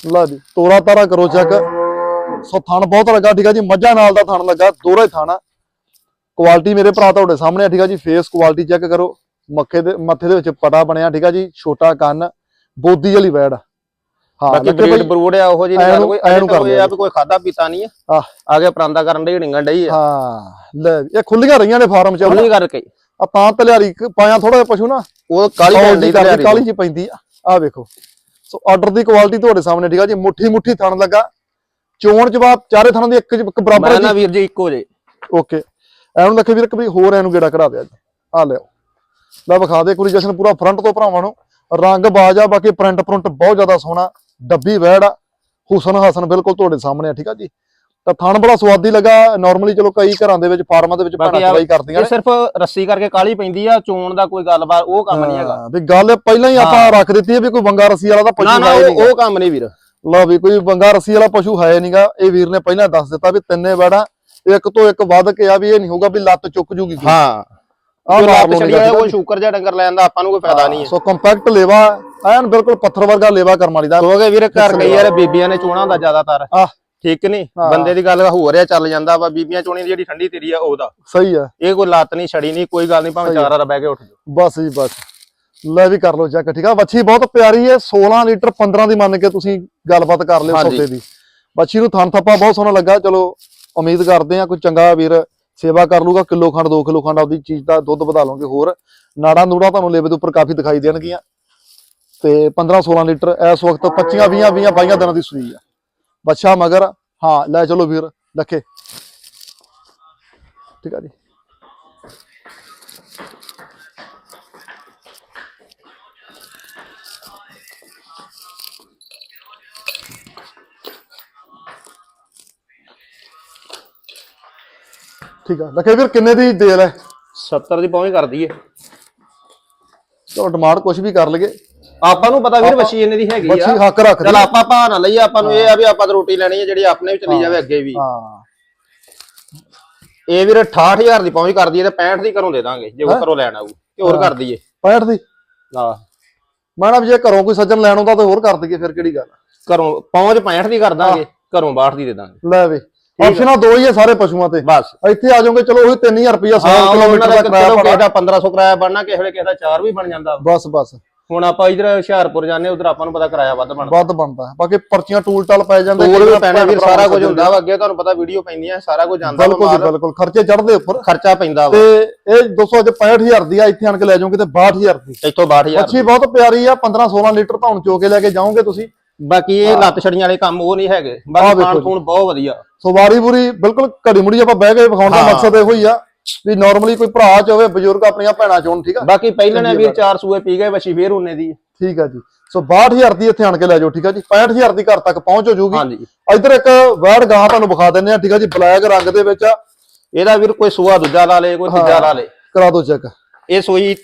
ਲਾ ਜੀ ਤੋਰਾ ਤਾਰਾ ਕਰੋ ਚੈੱਕ ਸੋ ਥਣ ਬਹੁਤ ਲੱਗਾ ਠੀਕ ਆ ਜੀ? ਮੱਝਾਂ ਨਾਲ ਦਾ ਥਣ ਲੱਗਾ ਦੋਹਰਾ ਹੀ ਥਣ ਕੁਆਲਿਟੀ ਮੇਰੇ ਭਰਾ ਤੁਹਾਡੇ ਸਾਹਮਣੇ ਆ ਠੀਕ ਆ ਜੀ? ਫੇਸ ਕੁਆਲਿਟੀ ਚੈੱਕ ਕਰੋ। ਮੱਥੇ ਦੇ ਮੱਥੇ ਦੇ ਵਿੱਚ ਪਟਾ ਬਣਿਆ ਠੀਕ ਆ ਜੀ? ਛੋਟਾ ਕੰਨ ਬੋਦੀ ਵਾਲੀ ਵੈੜ। ਹਾਂ ਬਾਕੀ ਬਰੀਡ ਬਰੂਡ ਆ ਉਹੋ ਜੀ ਨਹੀਂ ਕੋਈ ਐਨੂੰ ਅਜੇ ਕਰ ਕਰ ਲਿਆ ਆ ਵੀ ਕੋਈ ਖਾਦਾ ਪੀਤਾ ਨਹੀਂ ਆ। ਆਹ। ਆਗੇ ਪਰਾਂਦਾ ਕਰਨ ਦੇ ਢਿੰਗਣ ਡਈ ਆ। ਹਾਂ ਲੈ ਵੀ, ਇਹ ਖੁੱਲੀਆਂ ਰਹੀਆਂ ਨੇ ਫਾਰਮ ਚ। ਉਹਨੀ ਕਰਕੇ ਆ ਤਾਂ ਤਲਿਆਰੀ ਕ- ਪਾਇਆ ਥੋੜਾ ਜਿਹਾ ਪਸ਼ੂ ਨਾ। ਉਹ ਕਾਲੀ ਕਾਲੀ ਪੈਂਦੀ ਕਾਲੀ ਕਾਲੀ ਜੀ ਪੈਂਦੀ ਆ। ਆ ਵੇਖੋ। ਸੋ ਆਰਡਰ ਦੀ ਕੁਆਲਿਟੀ ਤੁਹਾਡੇ ਸਾਹਮਣੇ ਠੀਕ ਆ ਜੀ? ਮੁੱਠੀ ਮੁੱਠੀ ਥਣ ਲੱਗਾ। ਚੋਣ ਜਵਾਬ ਚਾਰੇ ਥਣਾਂ ਦੀ ਇੱਕ ਜ- ਇੱਕ ਬਰਾਬਰ ਮੈਂ ਹੈ ਨਾ ਵੀਰ ਜੀ ਇੱਕੋ ਜੇ। ਓਕੇ ਐਨੂੰ ਦੇਖੇ ਵੀਰ ਕभी ਹੋਰ ਐਨੂੰ ਗੇੜਾ ਕਢਾ ਦਿਆ ਜੀ। ਆ ਲਿਓ ਲੈ ਵਿਖਾ ਦੇ ਕੁਰੀ ਜਸ਼ਨ ਪੂਰਾ ਫਰੰਟ ਤੋਂ ਭਰਾਵਾਂ ਨੂੰ। ਰੰਗ ਬਾਜ ਆ ਬਾਕੀ ਪ੍ਰਿੰਟ ਪ੍ਰਿੰਟ ਬਹੁਤ ਜ਼ਿਆਦਾ ਸੋਹਣਾ ਡੱਬੀ ਵੈੜ ਆ। ਹੁਸਨ ਹਸਨ ਬਿਲਕੁਲ ਤੁਹਾਡੇ ਸਾਹਮਣੇ ਆ ਠੀਕ ਆ ਜੀ। ਤਾਂ ਥਣ ਬੜਾ ਸਵਾਦੀ ਲੱਗਾ। ਨਾਰਮਲੀ ਚਲੋ ਕਈ ਘਰਾਂ ਦੇ ਵਿੱਚ ਫਾਰਮਾਂ ਦੇ ਵਿੱਚ ਭੈਣਾਂ ਚਵਾਈ ਕਰਦੀਆਂ ਇਹ ਨੇ। ਸਿਰਫ ਰੱਸੀ ਕਰਕੇ ਕਾਲੀ ਪੈਂਦੀ ਆ ਚੋਣ ਦਾ ਕੋਈ ਗੱਲਬਾਤ ਉਹ ਕੰਮ ਨਹੀਂ ਹੈਗਾ। ਵੀ ਗੱਲ ਪਹਿਲਾਂ ਹੀ ਆਪਾਂ ਰੱਖ ਦਿੱਤੀ ਹੈ ਵੀ ਕੋਈ ਬੰਗਾ ਰਸੀ ਵਾਲਾ ਤਾਂ ਪਸ਼ੂ ਹੈ ਉਹ ਨਹੀਂ ਉਹ ਕੰਮ ਨਹੀਂ ਵੀਰ। ਲਓ ਵੀ ਕੋਈ ਬੰਗਾ ਰਸੀ ਵਾਲਾ ਪਸ਼ੂ ਹੈ ਨਹੀਂਗਾ। ਇਹ ਵੀਰ ਨੇ ਪਹਿਲਾਂ ਦੱਸ ਦਿੱਤਾ ਵੀ ਤਿੰਨੇ ਵੈੜਾਂ ਇੱਕ ਤੋਂ ਇੱਕ ਵੱਧ ਕੇ ਆ ਵੀ ਇਹ ਨਹੀਂ ਹੋਊਗਾ ਵੀ ਲੱਤ ਚੁੱਕ ਜੂਗੀ ਕੋਈ। ਹਾਂ। ਮਾਰ ਲੱਤ ਠੀਕ ਆ ਕੋਈ ਸ਼ੂਕਰ ਜਿਹਾ ਡੰਗਰ ਲੈਣ ਦਾ ਆਪਾਂ ਨੂੰ ਕੋਈ ਫਾਇਦਾ ਨਹੀਂ ਹੈ। ਸੋ ਕੰਪੈਕਟ ਲੇਵਾ ਐਨ ਬਿਲਕੁਲ ਪੱਥਰ ਵਰਗਾ ਲੇਵਾ ਕਰਮ ਵਾਲੀ ਦਾ। ਕਿਉਂਕਿ ਵੀਰ ਘਰ ਗਈ ਯਾਰ ਬੀਬੀਆਂ ਨੇ ਚੋਣਾ ਦਾ ਜ਼ਿਆਦਾਤਰ। ਆਹ। ਠੀਕ ਨਹੀਂ। ਬੰਦੇ ਦੀ ਗੱਲ ਹੋ ਰਿਹਾ ਚੱਲ ਜਾਂਦਾ ਵਾ ਬੀਬੀਆਂ ਚੋਣੀ ਦੀ ਜਿਹੜੀ ਠੰਡੀ ਤੇਰੀ ਆ ਉਹਦਾ। ਸਹੀ ਆ। ਇਹ ਕੋਈ ਲੱਤ ਨਹੀਂ ਛੜੀ ਨਹੀਂ ਕੋਈ ਗੱਲ ਨਹੀਂ ਭਾਵੇਂ ਚਾਰ ਵਾਰ ਬਹਿ ਕੇ ਉੱਠ ਜਾਓ। ਬਸ ਜੀ ਬਸ। ਲੈ ਵੀ ਕਰ ਲਓ ਚੈੱਕ ਠੀਕ ਆ? ਵੱਛੀ ਬਹੁਤ ਪਿਆਰੀ ਹੈ 16 ਲੀਟਰ 15 ਦੀ ਮੰਨ ਕੇ ਤੁਸੀਂ ਗੱਲਬਾਤ ਕਰ ਲਿਓ। ਸੌਦੇ ਦੀ। ਵੱਛੀ ਨੂੰ ਥਣ ਥੱਪਾ ਬਹੁਤ ਸੋਹਣਾ ਲੱਗਾ ਚਲੋ ਉਮੀਦ ਕਰਦੇ ਆ ਕੋਈ ਚੰਗਾ ਵੀਰ ਸੇਵਾ ਕਰ ਲੂਗਾ, ਕਿਲੋ ਖੰਡ 2 ਕਿਲੋ ਖੰਡ ਆਪਦੀ ਚੀਜ਼ ਦਾ ਦੁੱਧ ਵਧਾ ਲਓਗੇ ਹੋਰ। ਨਾੜਾ ਨੂੜਾ ਤੁਹਾਨੂੰ ਲੇਵੇ ਦੇ ਉੱਪਰ ਕਾਫੀ ਦਿਖਾਈ ਦੇਣਗੀਆਂ। ਤੇ 15 16 ਲੀਟਰ ਇਸ ਵਕਤ 25 20 20 22 ਦਿਨਾਂ ਦੀ ਸੂਈ ਆ। ਬੱਚਾ ਮਗਰ, ਹਾਂ, ਲੈ ਚਲੋ ਵੀਰ, ਲੱਖੇ। ਠੀਕ ਆ ਜੀ। ਠੀਕ ਆ। ਲੱਖੇ ਵੀਰ ਕਿੰਨੇ ਦੀ ਦੇ ਲੈ 70 ਦੀ ਪਹੁੰਚ ਕਰ ਦਈਏ। ਚਲੋ ਡਿਮਾਂਡ ਕੁਝ ਵੀ ਕਰ ਲਈਏ। ਆਪਾਂ ਨੂੰ ਪਤਾ ਵੀਰ ਵਸ਼ੀ ਇਹਨੇ ਦੀ ਹੈਗੀ ਬੱਚੀ ਆ ਹੱਕ ਰੱਖਦੀ ਚਲ ਆਪਾਂ ਭਾ ਨਾ ਲਈਏ ਆਪਾਂ ਨੂੰ ਇਹ ਆ ਵੀ ਆਪਾਂ ਤਾਂ ਰੋਟੀ ਲੈਣੀ ਹੈ ਜਿਹੜੀ ਆਪਣੇ ਵੀ ਚੱਲੀ ਜਾਵੇ ਅੱਗੇ ਵੀ। ਹਾਂ। ਇਹ ਵੀਰ 68000 ਦੀ ਪਹੁੰਚ ਕਰ ਦਈਏ ਤੇ 65 ਦੀ ਘਰੋਂ ਦੇ ਦਾਂਗੇ ਜੇ ਉਹ ਘਰੋਂ ਲੈਣ ਆਊ ਤੇ ਹੋਰ ਕਰ ਦਈਏ। 65 ਦੀ? ਹਾਂ ਮੈਂ ਨਾ ਵੀ ਜੇ ਘਰੋਂ ਕੋਈ ਸੱਜਣ ਲੈਣ ਆਉਂਦਾ ਤਾਂ ਹੋਰ ਕਰ ਦਈਏ ਫਿਰ ਕਿਹੜੀ ਗੱਲ ਘਰੋਂ ਪਹੁੰਚ 65 ਦੀ ਕਰ ਦਾਂਗੇ ਘਰੋਂ 62 ਦੀ ਦੇ ਦਾਂਗੇ। ਲੈ ਵੇ। ਆਪਸ਼ਨਾਂ ਦੋ ਹੀ ਆ ਸਾਰੇ ਪਸ਼ੂਆਂ ਤੇ। ਬਸ। ਇੱਥੇ ਆ ਜਾਓਗੇ ਚਲੋ ਉਹੀ 3000 ਰੁਪਇਆ 100 ਹਾਂ ਉਹਨਾਂ ਕਿਲੋਮੀਟਰ ਦਾ ਦਾ ਕਿਰਾਇਆ ਚਲੋ ਕਿਸੇ ਪੜਾ ਦਾ 1500 ਕਿਰਾਇਆ ਬਣਨਾ ਕਿਸੇ ਵੇਲੇ ਕਿਸੇ ਦਾ 4 ਵੀ ਬਣ ਜਾਂਦਾ। ਬਸ ਬਸ। ਹੁਣ ਆਪਾਂ ਇਧਰ ਹੁਸ਼ਿਆਰਪੁਰ ਜਾਂਦੇ ਉਧਰ ਆਪਾਂ ਨੂੰ ਪਤਾ ਕਿਰਾਇਆ ਵੱਧ ਬਣਦਾ। ਵੱਧ ਬਣਦਾ ਬਾਕੀ ਪਰਚੀਆਂ ਟੂਲ ਟਾਲ ਪੈ ਜਾਂਦੇ ਟੂਲ ਵੀ ਪੈਣਾ ਵੀਰ ਸਾਰਾ ਕੁਝ ਹੁੰਦਾ ਵਾ ਅੱਗੇ ਤੁਹਾਨੂੰ ਪਤਾ ਵੀਡੀਓ ਪੈਂਦੀਆਂ ਸਾਰਾ ਕੁਝ ਜਾਂਦਾ ਬਿਲਕੁਲ ਬਿਲਕੁਲ। ਖਰਚੇ ਚੜਦੇ ਉੱਪਰ। ਖਰਚਾ ਪੈਂਦਾ ਵਾ। ਤੇ ਇਹ 200 ਅੱਜ 65000 ਦੀ ਆ ਇੱਥੇ ਆਣ ਕੇ ਲੈ ਜਾਓਗੇ ਤੇ 62000 ਦੀ। ਇੱਥੋਂ 62000 ਮੱਛੀ ਬਹੁਤ ਪਿਆਰੀ ਆ 15 16 ਲੀਟਰ ਧੌਣ ਚੋ ਕੇ ਲੈ ਕੇ ਜਾਓਗੇ ਤੁਸੀਂ। ਬਾਕੀ ਇਹ ਲੱਤ ਛੜੀਆਂ ਵਾਲੇ ਕੰਮ ਉਹ ਨਹੀਂ ਹੈਗੇ। ਆਹ ਬਾਕੀ ਵੇਖੋ ਖਾਣ ਜੀ। ਖੂਣ ਬਹੁਤ ਵਧੀਆ। ਸੋ ਵਾਰੀ ਬੁਰੀ ਬਿਲਕੁਲ ਘੜੀ ਮੁੜੀ ਆਪਾਂ ਬਹਿ ਕੇ ਵਿਖਾਉਣ ਦਾ ਹਾਂ। ਮਕਸਦ ਇਹੋ ਹੀ ਆ ਵੀ ਨਾਰਮਲੀ ਕੋਈ ਭਰਾ ਚ ਹੋਵੇ ਬਜ਼ੁਰਗ ਆਪਣੀਆਂ ਭੈਣਾਂ ਚ ਹੋਣ ਠੀਕ ਆ? ਬਾਕੀ ਪਹਿਲੇ ਨੇ ਵੀਰ ਚਾਰ ਸੂਏ ਪੀ ਗਏ ਵਸ਼ੀ ਫੇਰ ਉਹਨੇ ਦੀ ਠੀਕ ਆ ਜੀ। ਸੋ 62000 ਦੀ ਇੱਥੇ ਆਣ ਕੇ ਲੈ ਜਾਓ ਠੀਕ ਆ ਜੀ? 65000 ਦੀ ਘਰ ਤੱਕ ਪਹੁੰਚ ਹੋ ਜਾਊਗੀ ਹਾਂਜੀ ਇੱਧਰ ਇੱਕ ਵੈੜ ਗਾਂ ਤੁਹਾਨੂੰ ਵਿਖਾ ਦਿੰਨੇ ਆ ਠੀਕ ਆ ਜੀ? ਬਲੈਕ ਰੰਗ ਦੇ ਵਿੱਚ। ਆ ਇਹਦਾ ਵੀਰ ਕੋਈ ਸੂਆ ਦੂਜਾ ਲਾ ਲੇ ਕੋਈ ਤੀਜਾ ਲਾ ਲੇ। ਕਰਾ ਦਿਓ ਚੈੱਕ। ਇਹ ਸੂਈ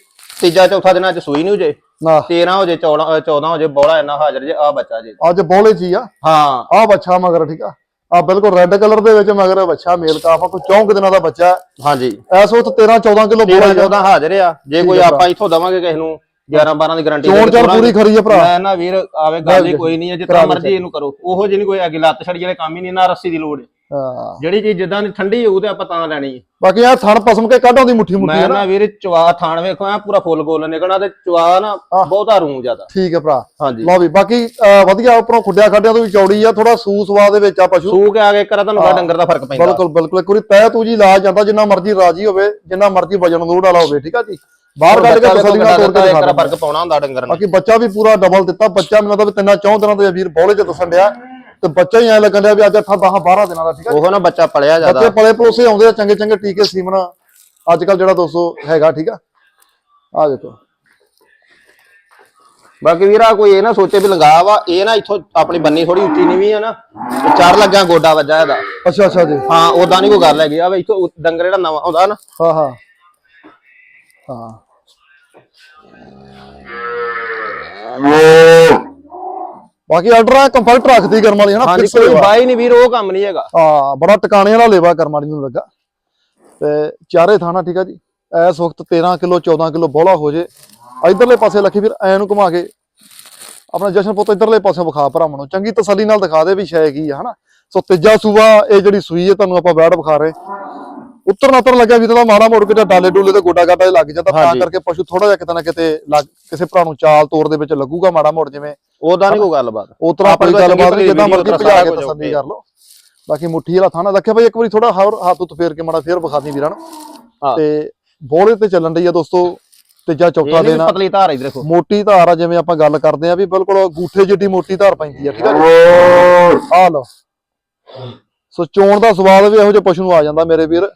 ਤੀਜਾ ਚੌਥਾ ਦਿਨਾਂ ਚ ਸੂਈ ਨਹੀਂ ਹੋ ਜੇ। ਨਾ। 13 ਹੋ ਜੇ 14 ਅ, 14 ਹੋ ਜੇ ਬੋਲਾ ਇੰਨਾ ਹਾਜ਼ਰ ਜੇ ਆ ਬੱਚਾ ਜੇ। ਅੱਜ ਬੋਲੇ ਜੀ ਆ। ਹਾਂ। ਆ ਬੱਚਾ ਮਗਰ ਠੀਕ ਆ। ਆ ਬਿਲਕੁਲ ਰੈੱਡ ਕਲਰ ਦੇ ਵਿੱਚ ਮਗਰ ਬੱਚਾ ਮੇਲ ਕਾਫਾ ਕੋਈ 4 ਦਿਨਾਂ ਦਾ ਬੱਚਾ। ਹੈ। ਹਾਂਜੀ। ਇਸ ਵਕਤ 13 14 ਕਿਲੋ ਬੋਲਾ 13 14 ਹਾਜ਼ਰ ਆ। ਜੇ ਕੋਈ ਆ ਆਪਾਂ ਇੱਥੋਂ ਦਵਾਂਗੇ ਕਿਸੇ ਨੂੰ 11 12 ਦੀ ਗਾਰੰਟੀ ਚੋਣ ਚਾਰ ਪੂਰੀ ਖਰੀ ਆ ਭਰਾ। ਮੈਂ ਨਾ ਵੀਰ ਆਵੇ ਗੱਲ ਹੀ ਕੋਈ ਨਹੀਂ ਹੈ ਜਿੱਦਾਂ ਮਰਜ਼ੀ ਇਹਨੂੰ ਕਰੋ। ਉਹੋ ਜਿਹੀ ਨੀ ਕੋਈ ਅੱਗੇ ਲੱਤ ਛੜੀ ਵਾਲੇ ਕੰਮ ਹੀ ਨਹੀਂ ਨਾ ਰੱਸੀ ਦੀ ਲੋੜ। ਹੈ। ਹਾਂ। ਜਿਹੜੀ ਚੀਜ਼ ਜਿੱਦਾਂ ਦੀ ਠੰਡੀ ਹੋਊ ਤੇ ਆਪਾਂ ਤਾਂ ਲੈਣੀ ਹੈ। ਬਾਕੀ ਆ ਥਣ ਪਸਮ ਕੇ ਕੱਢ ਆਉਂਦੀ ਮੁੱਠੀ ਮੁੱਠੀ ਮੈਂ ਹੈ ਨਾ ਨਾ ਵੀਰ ਚਵਾ ਥਾਣ ਵੇਖੋ ਆ ਪੂਰਾ ਫੁੱਲ ਗੋਲ ਨਿਕਲਣਾ ਤੇ ਚਵਾ ਨਾ ਬਹੁਤਾ ਰੂ ਜ਼ਿਆਦਾ। ਠੀਕ ਹੈ ਭਰਾ। ਹਾਂਜੀ। ਲਓ ਵੀ ਬਾਕੀ ਅਹ, ਵਧੀਆ ਉੱਪਰੋਂ ਖੁੱਡਿਆ ਖੱਡਿਆਂ ਤੋਂ ਵੀ ਚੌੜੀ ਆ ਥੋੜਾ ਸੂ ਸਵਾ ਦੇ ਵਿੱਚ ਆ ਪਸ਼ੂ। ਸੂ ਕੇ ਆ ਕੇ ਕਰਾ ਤੁਹਾਨੂੰ ਬੜਾ ਡੰਗਰ ਦਾ ਫ਼ਰਕ ਪੈਂਦਾ। ਬਿਲਕੁਲ ਬਿਲਕੁਲ। ਇੱਕ ਵਾਰੀ ਤੈ ਤੂੰ ਜੀ ਲਾ ਜਾਂਦਾ ਜਿੰਨਾ ਮਰਜ਼ੀ ਰਾਜੀ ਹੋਵੇ ਜਿੰਨਾ ਮਰਜ਼ੀ ਵਜਨ ਲੋੜ ਵਾਲਾ ਹੋਵੇ ਠੀਕ ਆ ਜੀ? ਬਾਹਰ ਕੱਢ ਕੇ ਤਸੱਲੀ ਨਾਲ ਤੋੜ ਕੇ ਦਿਖਾ ਫ਼ਰਕ ਪਾਉਣਾ ਹੁੰਦਾ ਡੰਗਰ ਨੇ ਬਾਕੀ ਬੱਚਾ ਵੀ ਪੂਰਾ ਡਬਲ ਦਿੱਤਾ ਬੱਚਾ ਮੈਨੂੰ ਤਾਂ ਤਿੰਨਾਂ ਚੌਂ ਦਿਨਾਂ ਦੇ ਵੀਰ ਬੋਲੇ ਚ ਦੱਸਣ ਡਿਆ। ਤੇ ਬੱਚਾ ਹੀ ਐ ਲੱਗਣ ਡਿਆ ਵੀ ਅੱਜ 8 10 12 ਦਿਨਾਂ ਦਾ ਠੀਕ ਆ ਉਹ ਨਾ ਬੱਚਾ ਪਲਿਆ ਜ਼ਿਆਦਾ। ਬੱਚੇ ਪਲੇ ਪਲੋਸੇ ਆਉਂਦੇ ਆ ਚੰਗੇ ਚੰਗੇ ਟੀਕੇ ਸੀਮਨ ਅੱਜ ਕੱਲ ਜਿਹੜਾ ਦੋਸਤੋ ਹੈਗਾ ਠੀਕ ਆ? ਆ ਦੇਖੋ। ਬਾਕੀ ਵੀਰਾ ਕੋਈ ਇਹ ਨਾ ਸੋਚੇ ਵੀ ਲੰਗਾ ਵਾ ਇਹ ਨਾ ਇੱਥੋਂ ਆਪਣੀ ਬੰਨੀ ਥੋੜੀ ਉੱਚੀ ਨੀਵੀਂ ਆ ਨਾ ਤੇ ਚਾਰ ਲੱਗਿਆ ਗੋਡਾ ਵੱਜਾ ਇਹਦਾ। ਅੱਛਾ ਅੱਛਾ ਜੀ। ਹਾਂ ਉਦਾਂ ਨਹੀਂ ਕੋਈ ਗੱਲ ਹੈਗੀ ਆ ਵੇ ਇੱਥੋਂ ਉ- ਡੰਗਰ ਜਿਹੜਾ ਨਵਾਂ ਆਉਂਦਾ ਨਾ। ਹਾਂ ਹਾਂ। ਹਾਂ। ਬਾਕੀ ਆਰਡਰ ਕੰਫਰਟ ਰੱਖਦੀ ਕਰਮ ਵਾਲੀ ਹਨਾ? ਹਾਂਜੀ ਫਿਕਸ ਕੋਈ ਬਾਈ ਨਹੀਂ ਵੀਰ ਉਹ ਕੰਮ ਨਹੀਂ ਹੈਗਾ। ਹਾਂ ਬੜਾ ਟਿਕਾਣੇ ਵਾਲਾ ਲੇਵਾ ਕਰਮ ਵਾਲੀ ਨੂੰ ਲੱਗਾ। ਤੇ ਚਾਰੇ ਥਾਣਾ ਠੀਕ ਆ ਜੀ? ਇਸ ਵਕਤ 13 ਕਿਲੋ 14 ਕਿਲੋ ਬੋਲਾ ਹੋ ਜੇ। ਇਧਰਲੇ ਪਾਸੇ ਲੱਖੀ ਫਿਰ ਐ ਨੂੰ ਘੁਮਾ ਕੇ। ਆਪਣਾ ਜਸ਼ਨ ਪੁੱਤ ਇਧਰਲੇ ਪਾਸੇ ਵਿਖਾ ਭਰਾਵਾਂ ਨੂੰ ਚੰਗੀ ਤਸੱਲੀ ਨਾਲ ਦਿਖਾ ਦੇ ਵੀ ਸ਼ੈ ਕੀ ਆ ਹਨਾ? ਸੋ ਤੀਜਾ ਸੂਆ ਇਹ ਜਿਹੜੀ ਸੂਈ ਹੈ ਤੁਹਾਨੂੰ ਆਪਾਂ ਬੈਠ ਵਿਖਾ ਰਹੇ ਉੱਤਰ ਨਤਰ ਲੱਗਿਆ ਵੀ ਤਾਂ ਮਾੜਾ ਮੋੜ ਕੇ ਡਾਲੇ ਡੂਲੇ ਤੇ ਗੋਡਾ ਗਾਡਾ ਲੱਗ ਜਾਂਦਾ ਤਾਂ। ਕਰਕੇ ਪਸ਼ੂ ਥੋੜਾ ਜਿਹਾ ਕਿਤੇ ਨਾ ਕਿਤੇ ਲੱਗ ਕਿਸੇ ਭਰਾ ਨੂੰ ਚਾਲ ਤੋਰ ਦੇ ਵਿੱਚ ਲੱਗੂਗਾ ਮਾੜਾ ਮੋੜ ਜਿਵੇਂ। ਉਹਦਾ ਨਹੀਂ ਕੋਈ ਗੱਲਬਾਤ। ਉਤਰਾ ਕੋਈ ਗੱਲਬਾਤ ਨਹੀਂ ਜਿੱਦਾਂ ਮਰਜ਼ੀ ਭਜਾ ਕੇ ਤਸੱਲੀ। ਕਰ ਲਓ। ਬਾਕੀ ਮੁੱਠੀ ਵਾਲਾ ਥਾਣਾ ਰੱਖਿਆ ਭਾਈ ਇੱਕ ਵਾਰੀ ਥੋੜਾ ਹੋਰ ਹੱਥ ਉੱਤ ਫੇਰ ਕੇ ਮਾੜਾ ਫੇਰ ਵਿਖਾ ਦੀ ਵੀਰਾਂ। ਤੇ ਬੋਲੇ ਤੇ ਚੱਲਣ ਡਈ ਆ ਦੋਸਤੋ ਤੀਜਾ ਚੌਥਾ ਆ। ਪਤਲੀ ਧਾਰ ਇਧਰ ਦੇਖੋ। ਮੋਟੀ ਧਾਰ ਆ ਜਿਵੇਂ ਆਪਾਂ ਗੱਲ ਕਰਦੇ ਆ ਵੀ ਬਿਲਕੁਲ ਗੂਠੇ ਜਿੱਡੀ ਮੋਟੀ ਧਾਰ ਪੈਂਦੀ ਆ ਠੀਕ ਆ ਆ ਲਓ। ਸੋ ਚੋਣ ਦਾ ਸਵਾਦ ਵੀ ਇਹੋ ਜਿਹੇ ਪਸ਼ੂ ਨੂੰ ਆ ਜਾਂਦਾ ਮੇਰੇ ਵੀਰ।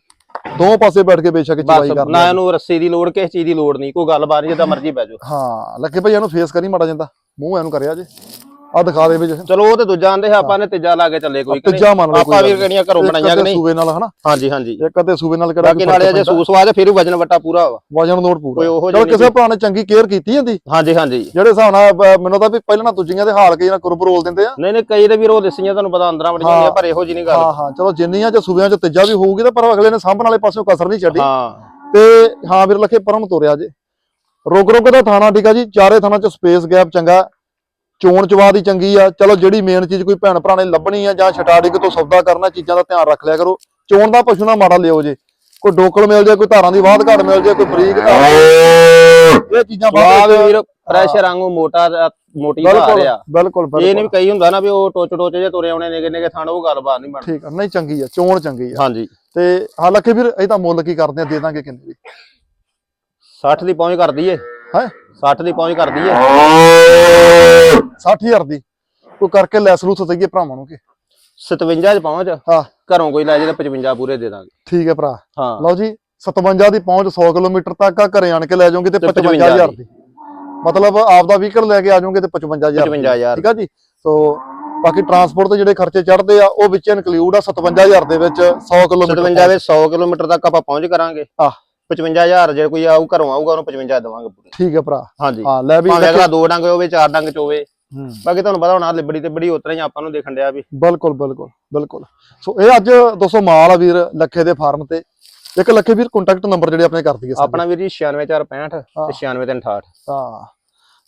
ਦੋ ਪਾਸੇ ਬੈਠ ਕੇ ਬੇਸ਼ੱਕ ਚਵਾਈ ਕਰਦੇ ਨਾ ਇਹਨੂੰ ਰੱਸੀ ਦੀ ਲੋੜ ਕਿਸੇ ਚੀਜ਼ ਦੀ ਲੋੜ ਨਹੀਂ। ਕੋਈ ਗੱਲਬਾਤ ਨਹੀਂ ਜਿੱਦਾਂ ਮਰਜ਼ੀ ਬਹਿ ਜਾਓ। ਹਾਂ ਲੱਗੇ ਭਾਈ ਇਹਨੂੰ ਫੇਸ ਕਰੀ ਮਾੜਾ ਜਾਂਦਾ ਮੂੰਹ ਇਹਨੂੰ ਕਰਿਆ ਜੇ। ਆ ਦਿਖਾ ਦੇ ਵਿੱਚ। ਚਲੋ ਉਹ ਤੇ ਦੂਜਾ ਆਂਦੇ ਆਪਾਂ ਨੇ ਤੀਜਾ ਲਾ ਕੇ ਚੱਲੇ ਕੋਈ ਤੀਜਾ ਮੰਨ ਲਓ ਆਪਾਂ ਵੀ ਕਿਹੜੀਆਂ ਘਰੋਂ ਬਣਾਈਆਂ ਕਿ ਨਹੀਂ? ਸੂਬੇ ਨਾਲ ਹਨਾ? ਹਾਂਜੀ ਹਾਂਜੀ। ਇੱਕ ਅੱਧੇ ਸੂਬੇ ਨਾਲ ਕਿਹੜਾ ਬਾਕੀ ਨਾਲੇ ਅਜੇ ਸੂਸ ਵਾਜ ਫਿਰ ਵੀ ਵਜਨ ਵਟਾ ਪੂਰਾ ਵਾ। ਵਜਨ ਨੋਟ ਪੂਰਾ। ਚਲੋ ਕਿਸੇ ਭਰਾ ਨੇ ਚੰਗੀ ਕੇਅਰ ਕੀਤੀ ਜਾਂਦੀ? ਹਾਂਜੀ ਹਾਂਜੀ। ਜਿਹੜੇ ਹਿਸਾਬ ਨਾਲ ਮੈਨੂੰ ਤਾਂ ਵੀ ਪਹਿਲਾਂ ਨਾ ਦੂਜੀਆਂ ਦੇ ਹਾਲ ਕੇ ਜਿਹੜਾ ਕੁਰਬ ਰੋਲ ਦਿੰਦੇ ਆ। ਨਹੀਂ ਨਹੀਂ ਕਈ ਦੇ ਵੀਰ ਉਹ ਦਿਸੀਆਂ ਤੁਹਾਨੂੰ ਪਤਾ ਅੰਦਰਾਂ ਵੜ ਜਾਂਦੀਆਂ ਪਰ ਇਹੋ ਜੀ ਨਹੀਂ ਗੱਲ। ਹਾਂ ਹਾਂ। ਚਲੋ ਜਿੰਨੀਆਂ ਚ ਸੂਬਿਆਂ ਚ ਤੀਜਾ ਵੀ ਹੋਊਗੀ ਤਾਂ ਪਰ ਅਗਲੇ ਨੇ ਸਾਂਭਣ ਵਾਲੇ ਪਾਸਿਓਂ ਕਸਰ ਨਹੀਂ ਛੱਡੀ। ਹਾਂ। ਤੇ ਹਾਂ ਵੀਰ ਲਖੇ ਪਰਮ ਤੋਰਿਆ ਜੇ। ਰੁਕ ਰੁਕ ਦਾ ਥਾਣਾ ਠੀਕ ਆ ਜੀ ਚਾਰੇ ਥਾਣਾ ਚ ਸਪੇਸ ਗੈਪ ਚੰਗਾ ਚੋਣ ਚਵਾ ਦੀ ਚੰਗੀ ਆ। ਚਲੋ ਜਿਹੜੀ ਮੇਨ ਚੀਜ਼ ਕੋਈ ਭੈਣ ਭਰਾ ਨੇ ਲੱਭਣੀ ਆ ਜਾਂ ਛਟਾੜੀ ਤੋਂ ਸੌਦਾ ਕਰਨਾ ਚੀਜ਼ਾਂ ਦਾ ਧਿਆਨ ਰੱਖ ਲਿਆ ਕਰੋ। ਚੋਣ ਦਾ ਪਸ਼ੂ ਨਾ ਮਾੜਾ ਲਿਓ ਜੇ। ਕੋਈ ਡੋਕਲ ਮਿਲ ਜਾਏ ਕੋਈ ਧਾਰਾਂ ਦੀ ਬਾਦ ਘਾਟ ਮਿਲ ਜਾਏ ਕੋਈ ਬਰੀਕ ਇਹ ਚੀਜ਼ਾਂ ਬਾਅਦ ਵੀਰ ਪ੍ਰੈਸ਼ਰ ਵਾਂਗੂ ਮੋਟਾ ਮੋਟੀ ਧਾਰ ਬਿਲਕੁਲ ਆ। ਬਿਲਕੁਲ ਇਹ ਨਹੀਂ ਬਿਲਕੁਲ ਵੀ ਕਈ ਹੁੰਦਾ ਨਾ ਵੀ ਉਹ ਟੋਚ ਟੋਚ ਜੇ ਤੁਰੇ ਆਉਣੇ ਨੇਗੇ ਨੇਗੇ ਥਾਣ ਉਹ ਗੱਲਬਾਤ ਨਹੀਂ ਬਣਦੀ। ਠੀਕ ਆ ਨਹੀਂ ਚੰਗੀ ਆ ਚੋਣ ਚੰਗੀ ਆ। ਹਾਂਜੀ। ਤੇ ਹਾਲਾਂਕਿ ਵੀਰ ਇਹ ਤਾਂ ਮੁੱਲ ਕੀ ਕਰਦੇ ਆ ਦੇ ਦਾਂਗੇ ਕਿੰਨੇ ਦੀ? 60 ਦੀ ਪਹੁੰਚ ਕਰ ਦਈਏ। ਹੈ? 60 ਦੀ ਪਹੁੰਚ ਕਰ ਦਈਏ। 60000 ਦੀ। ਕੋਈ ਕਰਕੇ ਲੈਸ ਲੂਸ ਸਤਈਏ ਭਰਾਵਾਂ ਨੂੰ ਕਿ? 57 ਚ ਪਹੁੰਚ। ਹਾਂ। ਘਰੋਂ ਕੋਈ ਲੈ ਜੇ ਤਾਂ 55 ਪੂਰੇ ਦੇ ਦਾਂਗੇ। ਠੀਕ ਹੈ ਭਰਾ। ਹਾਂ। ਲਓ ਜੀ 57 ਦੀ ਪਹੁੰਚ 100 ਕਿਲੋਮੀਟਰ ਤੱਕ ਆ ਘਰੇ ਆਣ ਕੇ ਲੈ ਜਾਓਗੇ ਤੇ ਤੇ 55000 ਦੀ। ਮਤਲਬ ਆਪ ਦਾ ਵਹੀਕਲ ਲੈ ਕੇ ਆ ਜਾਓਗੇ ਤੇ 55000 ਦੀ। 55000 ਠੀਕ ਆ ਜੀ? ਸੋ ਬਾਕੀ ਟਰਾਂਸਪੋਰਟ ਤੇ ਜਿਹੜੇ ਖਰਚੇ ਚੜਦੇ ਆ ਉਹ ਵਿੱਚ ਇਨਕਲੂਡ ਆ 57000 ਦੇ ਵਿੱਚ 100 ਕਿਲੋਮੀਟਰ 57 ਵਿੱਚ 100 ਕਿਲੋਮੀਟਰ ਤੱਕ ਆਪਾਂ ਪਹੁੰਚ ਕਰਾਂਗੇ। ਆਹ 55000 ਜੇ ਕੋਈ ਆਊ ਘਰੋਂ ਆਊਗਾ ਉਹਨੂੰ 55 ਦੇਵਾਂਗੇ ਪੂਰੇ। ਠੀਕ ਹੈ ਭਰਾ। ਹਾਂਜੀ। ਹਾਂ ਲੈ ਵੀ ਭਾਵੇਂ ਅਗਲਾ ਦੋ ਡੰਗ ਹੋਵੇ ਚਾਰ ਡੰਗ ਚ ਹੋਵੇ। ਬਾਕੀ ਤੁਹਾਨੂੰ ਪਤਾ ਹੋਣਾ ਲਿਬੜੀ ਤੇ ਬੜੀ ਉਤਰਾ ਹੀ ਆਪਾਂ ਨੂੰ ਦੇਖਣ ਡਿਆ ਵੀ। ਬਿਲਕੁਲ ਬਿਲਕੁਲ ਬਿਲਕੁਲ। ਸੋ ਇਹ ਅੱਜ 200 ਮਾਲ ਆ ਵੀਰ ਲੱਖੇ ਦੇ ਫਾਰਮ ਤੇ। ਇੱਕ ਲੱਖੇ ਵੀਰ ਕੰਟੈਕਟ ਨੰਬਰ ਜਿਹੜੇ ਆਪਣੇ ਕਰ ਦਈਏ। ਆਪਣਾ ਵੀਰ ਜੀ 96465 ਤੇ 96368 ਹਾਂ।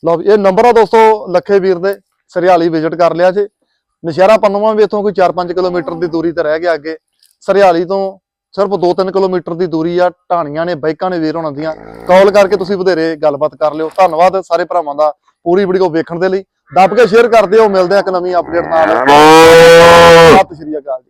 ਲਓ ਇਹ ਨੰਬਰ ਆ ਦੋਸਤੋ ਲੱਖੇ ਵੀਰ ਦੇ। ਸਰਿਆਲੀ ਵਿਜ਼ਿਟ ਕਰ ਲਿਆ ਜੇ। ਨਸ਼ਹਿਰਾ ਪੰਨਵਾ ਵੀ ਇੱਥੋਂ ਕੋਈ 4-5 ਕਿਲੋਮੀਟਰ ਦੀ ਦੂਰੀ ਤੇ ਰਹਿ ਗਿਆ ਅੱਗੇ। ਸਰਿਆਲੀ ਤੋਂ ਸਿਰਫ 2-3 ਕਿਲੋਮੀਟਰ ਦੀ ਦੂਰੀ ਆ, ਢਾਣੀਆਂ ਨੇ, ਬਾਈਕਾਂ ਨੇ ਵੀਰ ਹੋਣਾ ਦੀਆਂ। ਕਾਲ ਕਰਕੇ ਤੁਸੀਂ ਵਧੇਰੇ ਗੱਲਬਾਤ ਕਰ ਲਿਓ। ਧੰਨਵਾਦ ਸਾਰੇ ਭਰਾਵਾਂ ਦਾ ਪੂਰੀ ਵੀਡੀਓ ਵੇਖਣ ਦੇ ਲਈ। ਦੱਬ ਕੇ ਸ਼ੇਅਰ ਕਰ ਦਿਓ। ਮਿਲਦੇ ਆ ਇੱਕ ਨਵੀਂ ਅਪਡੇਟ ਨਾਲ। ਸਤਿ ਸ਼੍ਰੀ ਅਕਾਲ ਜੀ।